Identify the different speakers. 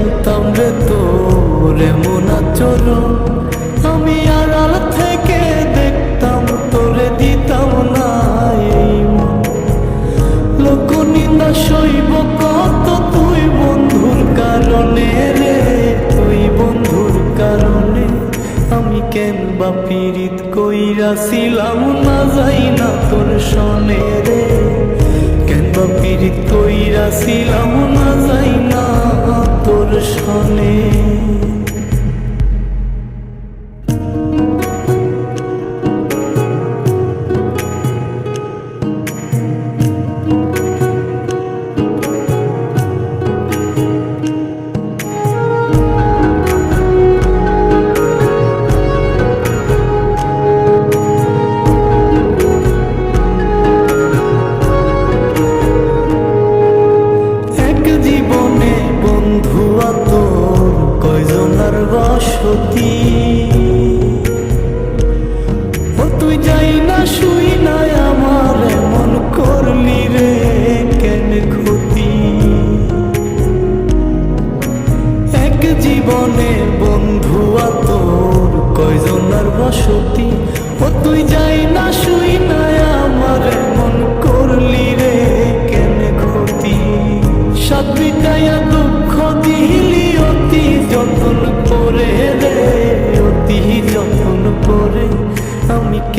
Speaker 1: জানতাম রে তোরে মনা চলো। আমি আড়াল থেকে দেখতাম, তোরে দিতাম না এই। লোক নিন্দা সইব কত তুই বন্ধুর কারণে রে, তুই বন্ধুর কারণে। আমি কেন বা পীড়িত কইরাছিলাম না যাই না তোর সনে রে। কেন বা পীড়িত কইরাছিলাম না যাই না বসতি। ও তুই যাই না, শুই না, আমার এমন করলি রে, কেন ক্ষতি? এক জীবনে বন্ধু তোর কয়জনার বসতি? ও তুই যাই না